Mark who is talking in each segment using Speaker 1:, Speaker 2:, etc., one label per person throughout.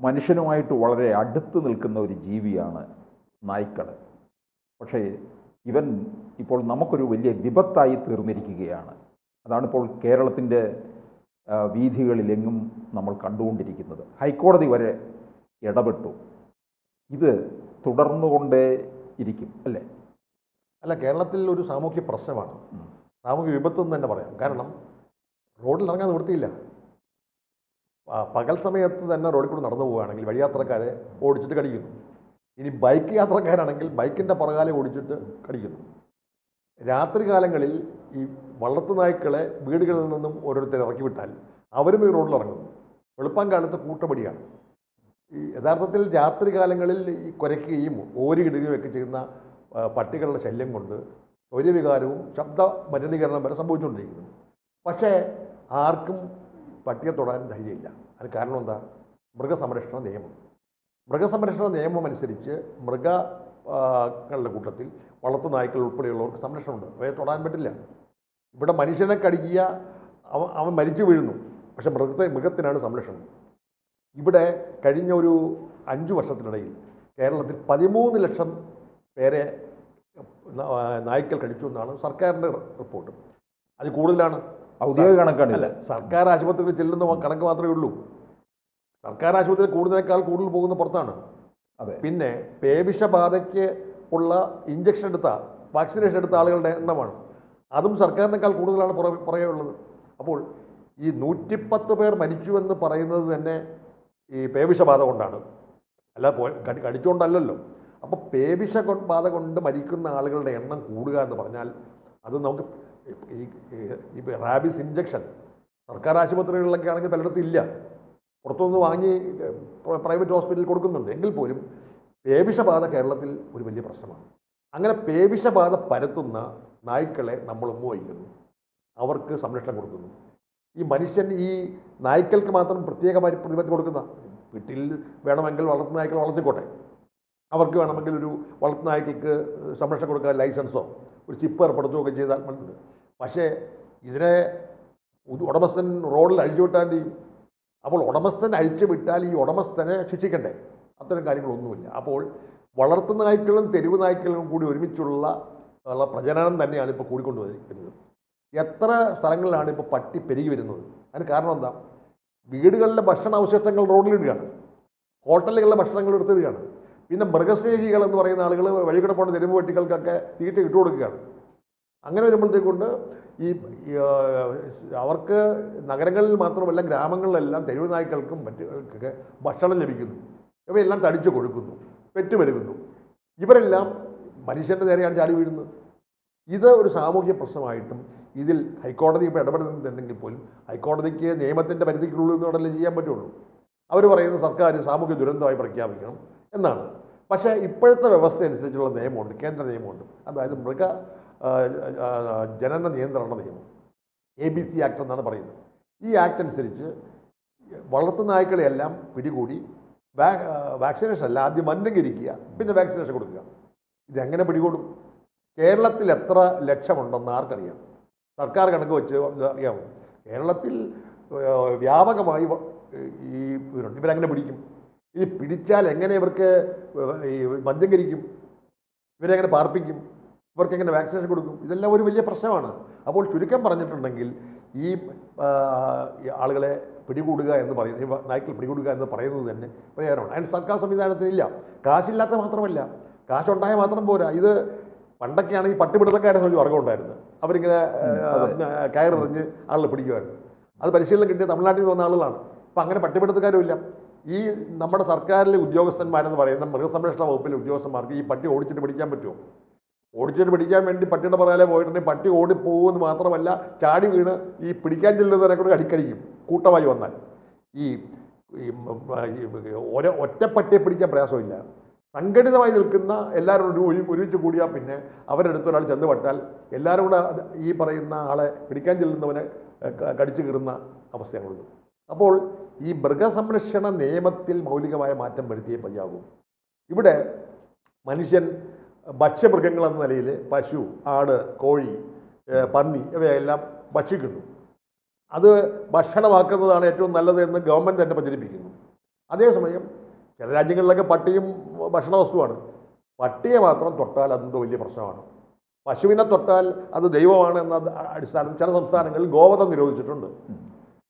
Speaker 1: മനുഷ്യനുമായിട്ട് വളരെ അടുത്ത് നിൽക്കുന്ന ഒരു ജീവിയാണ് നായ്ക്കൾ പക്ഷേ ഇവൻ ഇപ്പോൾ നമുക്കൊരു വലിയ വിപത്തായി തീർന്നിരിക്കുകയാണ്. അതാണിപ്പോൾ കേരളത്തിന്റെ വീഥികളിലെങ്ങും നമ്മൾ കണ്ടുകൊണ്ടിരിക്കുന്നത്. ഹൈക്കോടതി വരെ ഇടപെട്ടു. ഇത് തുടർന്നുകൊണ്ടേ ഇരിക്കും അല്ലേ?
Speaker 2: അല്ല കേരളത്തിൽ ഒരു സാമൂഹ്യ പ്രശ്നമാണ്. സാമൂഹ്യ വിപത്ത് എന്ന് തന്നെ പറയാം. കാരണം റോഡിൽ ഇറങ്ങാൻ നിവൃത്തിയില്ല. പകൽ സമയത്ത് തന്നെ റോഡിൽ കൂടെ നടന്നു പോവുകയാണെങ്കിൽ വഴിയാത്രക്കാരെ ഓടിച്ചിട്ട് കടിക്കുന്നു. ഇനി ബൈക്ക് യാത്രക്കാരാണെങ്കിൽ ബൈക്കിന്റെ പുറകാലെ ഓടിച്ചിട്ട് കടിക്കുന്നു. രാത്രി കാലങ്ങളിൽ ഈ വളർത്തു നായ്ക്കളെ വീടുകളിൽ നിന്നും ഓരോരുത്തർ ഇറക്കി വിട്ടാൽ അവരും ഈ റോഡിൽ ഇറങ്ങുന്നു. വെളുപ്പം കാലത്ത് കൂട്ടപടിയാണ്. ഈ യഥാർത്ഥത്തിൽ രാത്രി കാലങ്ങളിൽ ഈ കുരയ്ക്കുകയും ഓരിയിടുകയും ഒക്കെ ചെയ്യുന്ന പട്ടികളുടെ ശല്യം കൊണ്ട് സ്വര്യവികാരവും ശബ്ദ മലിനീകരണം വരെ സംഭവിച്ചുകൊണ്ടിരിക്കുന്നു. പക്ഷേ ആർക്കും പട്ടിയെ തൊടാൻ ധൈര്യമില്ല. അതിന് കാരണം എന്താ? മൃഗസംരക്ഷണ നിയമം. മൃഗസംരക്ഷണ നിയമം അനുസരിച്ച് മൃഗങ്ങളുടെ കൂട്ടത്തിൽ വളർത്തു നായ്ക്കൾ ഉൾപ്പെടെയുള്ളവർക്ക് സംരക്ഷണമുണ്ട്. അവയെ തൊടാൻ പറ്റില്ല. ഇവിടെ മനുഷ്യനെ കടിക്കുക അവൻ അവൻ മരിച്ചു വീഴുന്നു. പക്ഷെ മൃഗത്തെ മൃഗത്തിനാണ് സംരക്ഷണം. ഇവിടെ കഴിഞ്ഞ ഒരു അഞ്ച് വർഷത്തിനിടയിൽ കേരളത്തിൽ പതിമൂന്ന് ലക്ഷം പേരെ നായ്ക്കൾ കടിച്ചു എന്നാണ് സർക്കാരിന്റെ റിപ്പോർട്ട്. അത് കൂടുതലാണ്.
Speaker 1: ഔദ്യോഗിക കണക്കാണ്
Speaker 2: അല്ല സർക്കാർ ആശുപത്രിയിൽ ചെല്ലുന്ന കണക്ക് മാത്രമേ ഉള്ളൂ. സർക്കാർ ആശുപത്രിയിൽ കൂടുതലേക്കാൾ കൂടുതൽ പോകുന്ന പുറത്താണ്.
Speaker 1: അതെ.
Speaker 2: പിന്നെ പേവിഷബാധയ്ക്ക് ഉള്ള ഇഞ്ചക്ഷൻ എടുത്ത വാക്സിനേഷൻ എടുത്ത ആളുകളുടെ എണ്ണമാണ്. അതും സർക്കാരിനേക്കാൾ കൂടുതലാണ് പുറ- പുറകെ ഉള്ളത്. അപ്പോൾ ഈ നൂറ്റിപ്പത്ത് പേർ മരിച്ചു എന്ന് പറയുന്നത് തന്നെ ഈ പേവിഷബാധ കൊണ്ടാണ്. അല്ല കടിച്ചുകൊണ്ടല്ലല്ലോ അപ്പോൾ പേവിഷ ബാധ കൊണ്ട് മരിക്കുന്ന ആളുകളുടെ എണ്ണം കൂടുക എന്ന് പറഞ്ഞാൽ അത് നമുക്ക് ഈ ഈ- റാബിസ് ഇഞ്ചക്ഷൻ സർക്കാർ ആശുപത്രികളിലൊക്കെ ആണെങ്കിൽ പലയിടത്തും ഇല്ല. പുറത്തുനിന്ന് വാങ്ങി പ്രൈവറ്റ് ഹോസ്പിറ്റലിൽ കൊടുക്കുന്നുണ്ട്. എങ്കിൽ പോലും പേവിഷബാധ കേരളത്തിൽ ഒരു വലിയ പ്രശ്നമാണ്. അങ്ങനെ പേവിഷബാധ പരത്തുന്ന നായ്ക്കളെ നമ്മൾ ഉമ്മ അവർക്ക് സംരക്ഷണം കൊടുക്കുന്നു. ഈ മനുഷ്യൻ ഈ നായ്ക്കൾക്ക് മാത്രം പ്രത്യേകമായി പ്രതിപത്തി കൊടുക്കുന്ന വീട്ടിൽ വേണമെങ്കിൽ വളർത്തു നായ്ക്കൾ വളർത്തിക്കോട്ടെ. അവർക്ക് വേണമെങ്കിൽ ഒരു വളർത്തു നായ്ക്കൾക്ക് സംരക്ഷണം കൊടുക്കാൻ ലൈസൻസോ ഒരു ചിപ്പ് ഏർപ്പെടുത്തുകയൊക്കെ ചെയ്ത മതി. പക്ഷേ ഇതിനെ ഉടമസ്ഥൻ റോഡിൽ അഴിച്ചു വിട്ടാൽ ചെയ്യും? അപ്പോൾ ഉടമസ്ഥൻ അഴിച്ചു വിട്ടാൽ ഈ ഉടമസ്ഥനെ ശിക്ഷിക്കണ്ടേ? അത്തരം കാര്യങ്ങളൊന്നുമില്ല. അപ്പോൾ വളർത്തു നായ്ക്കളും തെരുവ് നായ്ക്കളും കൂടി ഒരുമിച്ചുള്ള ഉള്ള പ്രജനനം തന്നെയാണ് ഇപ്പോൾ കൂടിക്കൊണ്ടുവരുന്നത് എത്ര സ്ഥലങ്ങളിലാണ് ഇപ്പോൾ പട്ടി പെരുകി വരുന്നത്? അതിന് കാരണം എന്താ? വീടുകളിലെ ഭക്ഷണ അവശിഷ്ടങ്ങൾ റോഡിലിടുകയാണ്. ഹോട്ടലുകളിലെ ഭക്ഷണങ്ങൾ എടുത്തിടുകയാണ്. പിന്നെ മൃഗസ്നേഹികൾ എന്ന് പറയുന്ന ആളുകൾ വഴികിട പോണ തെരുവ് പട്ടികൾക്കൊക്കെ തീറ്റ ഇട്ടു കൊടുക്കുകയാണ്. അങ്ങനെ വരുമ്പോഴത്തേക്കൊണ്ട് ഈ ഈ, അവർക്ക് നഗരങ്ങളിൽ മാത്രമല്ല ഗ്രാമങ്ങളിലെല്ലാം തെരുവ് നായ്ക്കൾക്കും മറ്റൊക്കെ ഭക്ഷണം ലഭിക്കുന്നു. ഇവയെല്ലാം തടിച്ചു കൊടുക്കുന്നു പെറ്റുപെരുകുന്നു. ഇവരെല്ലാം മനുഷ്യന്റെ നേരെയാണ് ചാടി വീഴുന്നത്. ഇത് ഒരു സാമൂഹ്യ പ്രശ്നമായിട്ടും ഇതിൽ ഹൈക്കോടതി ഇപ്പോൾ ഇടപെടുന്നുണ്ടെങ്കിൽ പോലും ഹൈക്കോടതിക്ക് നിയമത്തിന്റെ പരിധിക്കുള്ളിൽ നിന്നോടല്ലേ ചെയ്യാൻ പറ്റുള്ളൂ. അവർ പറയുന്ന സർക്കാർ സാമൂഹ്യ ദുരന്തമായി പ്രഖ്യാപിക്കണം. എന്നാണ്. പക്ഷേ ഇപ്പോഴത്തെ വ്യവസ്ഥ അനുസരിച്ചുള്ള നിയമമുണ്ട് കേന്ദ്ര നിയമമുണ്ട്. അതായത് മൃഗ ജനന നിയന്ത്രണ നിയമം എ ബി സി ആക്ട് എന്നാണ് പറയുന്നത്. ഈ ആക്ട് അനുസരിച്ച് വളർത്തു നായ്ക്കളെയെല്ലാം പിടികൂടി വാക്സിനേഷൻ അല്ല ആദ്യം മന്ദകരിക്കുക പിന്നെ വാക്സിനേഷൻ കൊടുക്കുക. ഇതെങ്ങനെ പിടികൂടും? കേരളത്തിൽ എത്ര ലക്ഷമുണ്ടെന്ന് ആർക്കറിയാം? സർക്കാർ കണക്ക് വെച്ച് അറിയാമോ? കേരളത്തിൽ വ്യാപകമായി ഈ ഇവരുണ്ട്. ഇവരങ്ങനെ പിടിക്കും? ഇത് പിടിച്ചാൽ എങ്ങനെ ഇവർക്ക് ഈ ഇവരെ ഇവരെങ്ങനെ പാർപ്പിക്കും? ഇവർക്ക് എങ്ങനെ വാക്സിനേഷൻ കൊടുക്കും? ഇതെല്ലാം ഒരു വലിയ പ്രശ്നമാണ്. അപ്പോൾ ചുരുക്കം പറഞ്ഞിട്ടുണ്ടെങ്കിൽ ഈ ആളുകളെ പിടികൂടുക എന്ന് പറയുന്നത് ഈ നായ്ക്കൾ പിടികൂടുക എന്ന് പറയുന്നത് തന്നെ പ്രയോജനമാണ് അതിന് സർക്കാർ സംവിധാനത്തിനില്ല കാശില്ലാത്ത മാത്രമല്ല. കാശുണ്ടായ മാത്രം പോരാ. ഇത് പണ്ടൊക്കെയാണ് ഈ പട്ടിപിടുത്തക്കാരെ ഒരു വർഗം ഉണ്ടായിരുന്നത്. അവരിങ്ങനെ കയറിറിഞ്ഞ് ആളുകൾ പിടിക്കുമായിരുന്നു അത് പരിശീലനം കിട്ടിയ തമിഴ്നാട്ടിൽ നിന്ന് വന്ന ആളുകളാണ്. അപ്പം അങ്ങനെ പട്ടിപിടുത്തക്കാരും ഇല്ല. ഈ നമ്മുടെ സർക്കാരിലെ ഉദ്യോഗസ്ഥന്മാരെന്ന് പറയുന്ന മൃഗസംരക്ഷണ വകുപ്പിലെ ഉദ്യോഗസ്ഥന്മാർക്ക് ഈ പട്ടി ഓടിച്ചിട്ട് പിടിക്കാൻ പറ്റുമോ? ഓടിച്ചിട്ട് പിടിക്കാൻ വേണ്ടി പട്ടിയുടെ പുറകെ പോയിട്ടുണ്ടെങ്കിൽ പട്ടി ഓടിപ്പോകുമെന്ന് മാത്രമല്ല ചാടി വീണ് ഈ പിടിക്കാൻ ചെല്ലുന്നവരെ കൂടെ അടിക്കടിക്കും കൂട്ടമായി വന്നാൽ. ഈ ഒരേ ഒറ്റപ്പട്ടിയെ പിടിക്കാൻ പ്രയാസമില്ല. സംഘടിതമായി നിൽക്കുന്ന എല്ലാവരും ഒരു ഒരു- ഒരുമിച്ച് കൂടിയാൽ പിന്നെ അവരുടെ അടുത്ത് ഒരാൾ ചെന്ന് പെട്ടാൽ എല്ലാവരും കൂടെ ഈ പറയുന്ന ആളെ പിടിക്കാൻ ചെല്ലുന്നവനെ കടിച്ചു കീറുന്ന അവസ്ഥയാണുള്ളത്. അപ്പോൾ ഈ മൃഗസംരക്ഷണ നിയമത്തിൽ മൗലികമായ മാറ്റം വരുത്തിയേ മതിയാകും ഇവിടെ മനുഷ്യൻ ഭക്ഷ്യമൃഗങ്ങൾ എന്ന നിലയിൽ പശു ആട് കോഴി പന്നി ഇവയെല്ലാം ഭക്ഷിക്കുന്നു. അത് ഭക്ഷണമാക്കുന്നതാണ് ഏറ്റവും നല്ലത് എന്ന് ഗവൺമെന്റ് തന്നെ പ്രചരിപ്പിക്കുന്നു. അതേസമയം ചില രാജ്യങ്ങളിലൊക്കെ പട്ടിയും ഭക്ഷണ വസ്തുവാണ്. പട്ടിയെ മാത്രം തൊട്ടാൽ അതെന്തോ വലിയ പ്രശ്നമാണ്. പശുവിനെ തൊട്ടാൽ അത് ദൈവമാണ് എന്ന അടിസ്ഥാനത്തിൽ ചില സംസ്ഥാനങ്ങളിൽ ഗോവധം നിരോധിച്ചിട്ടുണ്ട്.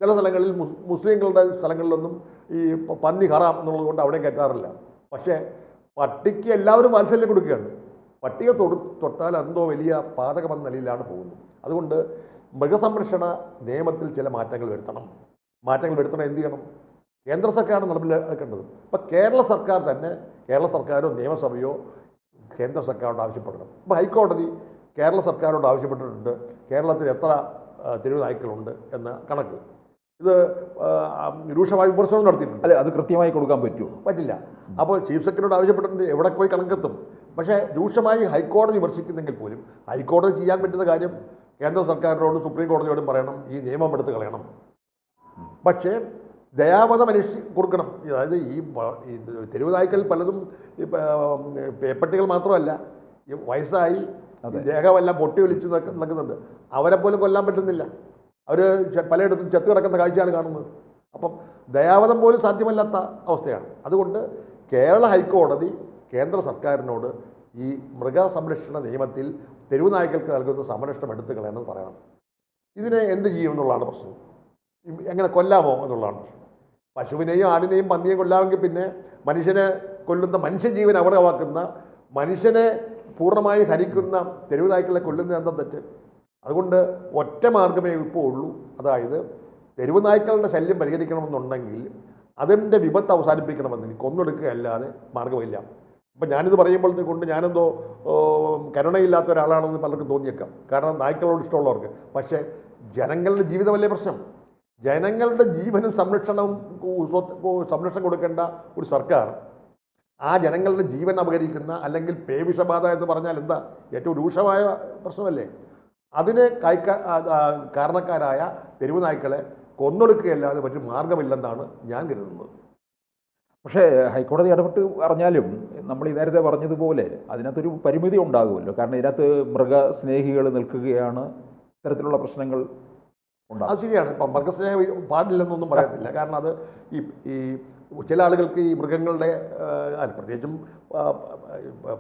Speaker 2: ചില സ്ഥലങ്ങളിൽ മുസ് മുസ്ലിങ്ങളുടെ സ്ഥലങ്ങളിലൊന്നും ഈ പന്നി ഹറാം എന്നുള്ളത് കൊണ്ട് അവിടെ കയറ്റാറില്ല. പക്ഷേ പട്ടിക്ക് എല്ലാവരും വാത്സല്യം കൊടുക്കുകയാണ്. പട്ടിയെ തൊടു തൊട്ടാൽ എന്തോ വലിയ പാതകമെന്ന നിലയിലാണ് പോകുന്നത്. അതുകൊണ്ട് മൃഗസംരക്ഷണ നിയമത്തിൽ ചില മാറ്റങ്ങൾ വരുത്തണം. മാറ്റങ്ങൾ വരുത്തണം എന്ത് ചെയ്യണം? കേന്ദ്ര സർക്കാരാണ് നടപ്പിലാക്കേണ്ടത്. ഇപ്പം കേരള സർക്കാർ തന്നെ കേരള സർക്കാരോ നിയമസഭയോ കേന്ദ്ര സർക്കാരോട് ആവശ്യപ്പെടണം. ഇപ്പം ഹൈക്കോടതി കേരള സർക്കാരോട് ആവശ്യപ്പെട്ടിട്ടുണ്ട്. കേരളത്തിൽ എത്ര തെരുവ് നായ്ക്കളുണ്ട് എന്ന കണക്ക്. ഇത് രൂക്ഷമായി വിമർശനം നടത്തിയിട്ടുണ്ട്.
Speaker 1: അല്ലെ അത് കൃത്യമായി കൊടുക്കാൻ പറ്റുമോ?
Speaker 2: പറ്റില്ല. അപ്പോൾ ചീഫ് സെക്രട്ടറിയോട് ആവശ്യപ്പെട്ടിട്ടുണ്ട് എവിടെ പോയി കണക്കെത്തും. പക്ഷേ രൂക്ഷമായി ഹൈക്കോടതി വിമർശിക്കുന്നെങ്കിൽ പോലും ഹൈക്കോടതി ചെയ്യാൻ പറ്റുന്ന കാര്യം കേന്ദ്ര സർക്കാരിനോടും സുപ്രീം കോടതിയോടും പറയണം. ഈ നിയമം എടുത്ത് കളയണം. പക്ഷേ ദയാവധം അനുഷ്ഠി കൊടുക്കണം. അതായത് ഈ തെരുവ് നായ്ക്കളിൽ പലതും പേപ്പട്ടികൾ മാത്രമല്ല ഈ വയസ്സായി ദേഹമെല്ലാം പൊട്ടി ഒലിച്ച് നിൽക്ക- നിൽക്കുന്നുണ്ട് അവരെ പോലും കൊല്ലാൻ പറ്റുന്നില്ല. അവർ പലയിടത്തും ചെത്ത് കിടക്കുന്ന കാഴ്ചയാണ് കാണുന്നത്. അപ്പം ദയാവധം പോലും സാധ്യമല്ലാത്ത അവസ്ഥയാണ്. അതുകൊണ്ട് കേരള ഹൈക്കോടതി കേന്ദ്ര സർക്കാരിനോട് ഈ മൃഗസംരക്ഷണ നിയമത്തിൽ തെരുവ് നായ്ക്കൾക്ക് നൽകുന്ന സംരക്ഷണം എടുത്തു കളയണമെന്ന് പറയണം. ഇതിനെ എന്ത് ചെയ്യും എന്നുള്ളതാണ് പ്രശ്നം. എങ്ങനെ കൊല്ലാമോ എന്നുള്ളതാണ് പ്രശ്നം. പശുവിനെയും ആടിനെയും പന്നിയെയും കൊല്ലാമെങ്കിൽ പിന്നെ മനുഷ്യനെ കൊല്ലുന്ന മനുഷ്യജീവൻ അപകടമാക്കുന്ന മനുഷ്യനെ പൂർണമായി ഹരിക്കുന്ന തെരുവ് നായ്ക്കളെ കൊല്ലുന്ന എന്താ തെറ്റ്? അതുകൊണ്ട് ഒറ്റ മാർഗമേ ഇപ്പോൾ ഉള്ളൂ അതായത് തെരുവ് നായ്ക്കളുടെ ശല്യം പരിഹരിക്കണമെന്നുണ്ടെങ്കിൽ അതിന്റെ വിപത്ത് അവസാനിപ്പിക്കണമെന്ന് എനിക്ക് കൊന്നെടുക്കുകയല്ലാതെ മാർഗമില്ല. അപ്പം ഞാനിത് പറയുമ്പോൾ കൊണ്ട് ഞാനെന്തോ കരുണയില്ലാത്ത ഒരാളാണെന്ന് പലർക്കും തോന്നിയേക്കാം. കാരണം നായ്ക്കളോട് ഇഷ്ടമുള്ളവർക്ക്. പക്ഷേ ജനങ്ങളുടെ ജീവിതമല്ലേ പ്രശ്നം? ജനങ്ങളുടെ ജീവനും സംരക്ഷണവും സംരക്ഷണം കൊടുക്കേണ്ട ഒരു സർക്കാർ ആ ജനങ്ങളുടെ ജീവൻ അപകരിക്കുന്ന അല്ലെങ്കിൽ പേവിഷബാധ എന്ന് പറഞ്ഞാൽ എന്താ? ഏറ്റവും രൂക്ഷമായ പ്രശ്നമല്ലേ? അതിന് കാരണക്കാരായ തെരുവ് നായ്ക്കളെ കൊന്നൊടുക്കുകയല്ലാതെ മറ്റു മാർഗമില്ലെന്നാണ് ഞാൻ കരുതുന്നത്.
Speaker 1: പക്ഷേ ഹൈക്കോടതി ഇടപെട്ട് പറഞ്ഞാലും നമ്മൾ ഈ നേരത്തെ പറഞ്ഞതുപോലെ അതിനകത്തൊരു പരിമിതി ഉണ്ടാകുമല്ലോ. കാരണം ഇതിനകത്ത് മൃഗസ്നേഹികൾ നിൽക്കുകയാണ് ഇത്തരത്തിലുള്ള പ്രശ്നങ്ങൾ
Speaker 2: അത് ശരിയാണ്. ഇപ്പം മൃഗസ്നേഹം പാടില്ലെന്നൊന്നും പറയത്തില്ല. കാരണം അത് ഈ ഈ ചില ആളുകൾക്ക് ഈ മൃഗങ്ങളുടെ പ്രത്യേകിച്ചും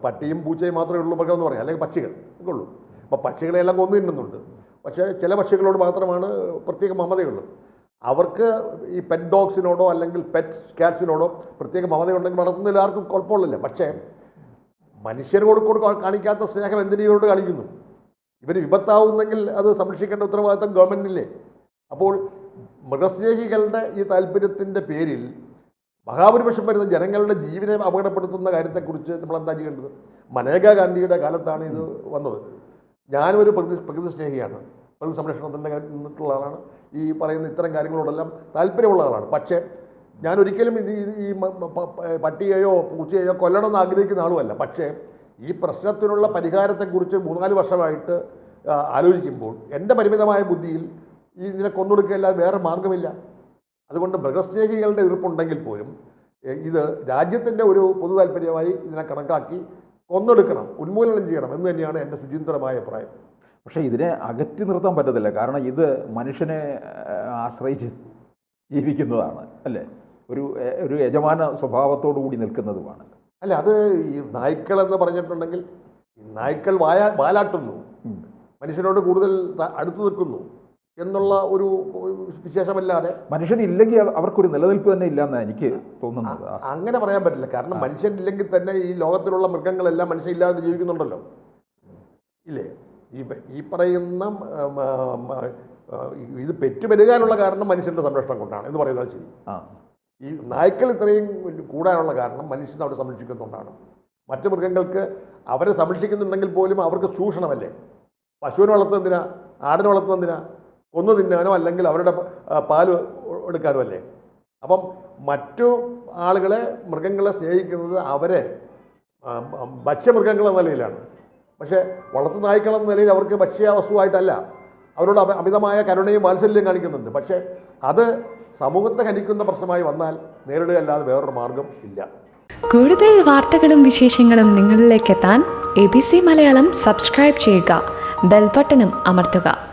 Speaker 2: പട്ടിയും പൂച്ചയും മാത്രമേ ഉള്ളൂ മൃഗം എന്ന് പറയാം. അല്ലെങ്കിൽ പക്ഷികൾ ഒക്കെ ഉള്ളൂ. അപ്പോൾ പക്ഷികളെല്ലാം കൊന്നു തിന്നുന്നുണ്ട്. പക്ഷേ ചില പക്ഷികളോട് മാത്രമാണ് പ്രത്യേക മമതയുള്ളത്. അവർക്ക് ഈ പെറ്റ് ഡോഗ്സിനോടോ അല്ലെങ്കിൽ പെറ്റ് കാറ്റ്സിനോടോ പ്രത്യേക മമതയുണ്ടെങ്കിൽ വളർത്തുന്നതിൽ ആർക്കും കുഴപ്പമില്ല പക്ഷേ മനുഷ്യരോട് കൂടെ കാണിക്കാത്ത സ്നേഹം എന്തിനോട് കാണിക്കുന്നു? ഇവർ വിപത്താവുന്നെങ്കിൽ അത് സംരക്ഷിക്കേണ്ട ഉത്തരവാദിത്തം ഗവൺമെന്റില്ലേ അപ്പോൾ മൃഗസ്നേഹികളുടെ ഈ താല്പര്യത്തിന്റെ പേരിൽ മഹാഭൂരിപക്ഷം വരുന്ന ജനങ്ങളുടെ ജീവനെ അപകടപ്പെടുത്തുന്ന കാര്യത്തെക്കുറിച്ച് നമ്മൾ എന്താ ചെയ്യേണ്ടത്? മനേകാ ഗാന്ധിയുടെ കാലത്താണ് ഇത് വന്നത്. ഞാനൊരു പ്രകൃതി പ്രകൃതി സ്നേഹിയാണ്. പ്രകൃതി സംരക്ഷണത്തിന്റെ നിന്നിട്ടുള്ള ആളാണ്. ഈ പറയുന്ന ഇത്തരം കാര്യങ്ങളോടെല്ലാം താല്പര്യമുള്ള ആളാണ്. പക്ഷേ ഞാൻ ഒരിക്കലും ഇത് ഈ- പട്ടിയെയോ പൂച്ചയെയോ കൊല്ലണമെന്ന് ആഗ്രഹിക്കുന്ന ആളുമല്ല. പക്ഷേ ഈ പ്രശ്നത്തിനുള്ള പരിഹാരത്തെക്കുറിച്ച് മൂന്നാൽ വർഷമായിട്ട് ആലോചിക്കുമ്പോൾ എന്റെ പരിമിതമായ ബുദ്ധിയിൽ ഈ ഇതിനെ കൊന്നൊടുക്കുകയല്ലാതെ വേറെ മാർഗമില്ല അതുകൊണ്ട് മൃഗസ്നേഹികളുടെ എതിർപ്പുണ്ടെങ്കിൽ പോലും ഇത് രാജ്യത്തിന്റെ ഒരു പൊതു താല്പര്യമായി ഇതിനെ കണക്കാക്കി കൊന്നെടുക്കണം ഉന്മൂലനം ചെയ്യണം എന്ന് തന്നെയാണ് എന്റെ സുചിന്തരമായ അഭിപ്രായം.
Speaker 1: പക്ഷേ ഇതിനെ അകറ്റി നിർത്താൻ പറ്റത്തില്ല. കാരണം ഇത് മനുഷ്യനെ ആശ്രയിച്ച് ജീവിക്കുന്നതാണ് അല്ലേ? ഒരു ഒരു യജമാന സ്വഭാവത്തോടു കൂടി നിൽക്കുന്നതുമാണ്.
Speaker 2: അല്ല അത് ഈ നായ്ക്കൾ എന്ന് പറഞ്ഞിട്ടുണ്ടെങ്കിൽ ഈ നായ്ക്കൾ വായ വാലാട്ടുന്നു. മനുഷ്യനോട് കൂടുതൽ അടുത്ത് നിൽക്കുന്നു. എന്നുള്ള ഒരു വിശേഷമല്ലാതെ
Speaker 1: മനുഷ്യനില്ലെങ്കിൽ ഇല്ലെങ്കിൽ അവർക്കൊരു നിലനിൽപ്പ് തന്നെ ഇല്ലെന്നാണ് എനിക്ക് തോന്നുന്നത്.
Speaker 2: അങ്ങനെ പറയാൻ പറ്റില്ല. കാരണം മനുഷ്യൻ ഇല്ലെങ്കിൽ തന്നെ ഈ ലോകത്തിലുള്ള മൃഗങ്ങളെല്ലാം മനുഷ്യനില്ലാതെ ജീവിക്കുന്നുണ്ടല്ലോ. ഇല്ലേ? ഈ ഈ പറയുന്ന ഇത് പെറ്റുപെരുകാനുള്ള കാരണം മനുഷ്യന്റെ സംരക്ഷണം കൊണ്ടാണ്. എന്ന് പറയുന്നത് ശരി. ഈ നായ്ക്കൾ ഇത്രയും കൂടാനുള്ള കാരണം മനുഷ്യനെ അവിടെ സംരക്ഷിക്കുന്നുകൊണ്ടാണ് മറ്റു മൃഗങ്ങൾക്ക് അവരെ സംരക്ഷിക്കുന്നുണ്ടെങ്കിൽ പോലും അവർക്ക് ചൂഷണമല്ലേ? പശുവിനെ വളർത്തുന്നതിനാ ആടിനെ വളർത്തുന്നതിനാ കൊന്നു തിന്നാനോ അല്ലെങ്കിൽ അവരുടെ പ- ആ, പാൽ ഒ- എടുക്കാനോ അല്ലേ? അപ്പം മറ്റു ആളുകളെ മൃഗങ്ങളെ സ്നേഹിക്കുന്നത് അവരെ ഭക്ഷ്യമൃഗങ്ങളെന്ന നിലയിലാണ്. പക്ഷേ വളർത്തു നായ്ക്കൾ എന്ന നിലയിൽ അവർക്ക് ഭക്ഷ്യവസ്തുവായിട്ടല്ല. അവരോട് അമിതമായ കരുണയും വാത്സല്യം കാണിക്കുന്നുണ്ട്. പക്ഷേ അത് സമൂഹത്തെ ഹനിക്കുന്ന പ്രശ്നമായി വന്നാൽ നേരിടുകയല്ലാതെ വേറൊരു മാർഗം ഇല്ല.
Speaker 3: കൂടുതൽ വാർത്തകളും വിശേഷങ്ങളും നിങ്ങളിലേക്ക് എത്താൻ A B C Malayalam subscribe ചെയ്യുക. ബെൽബട്ടനും അമർത്തുക.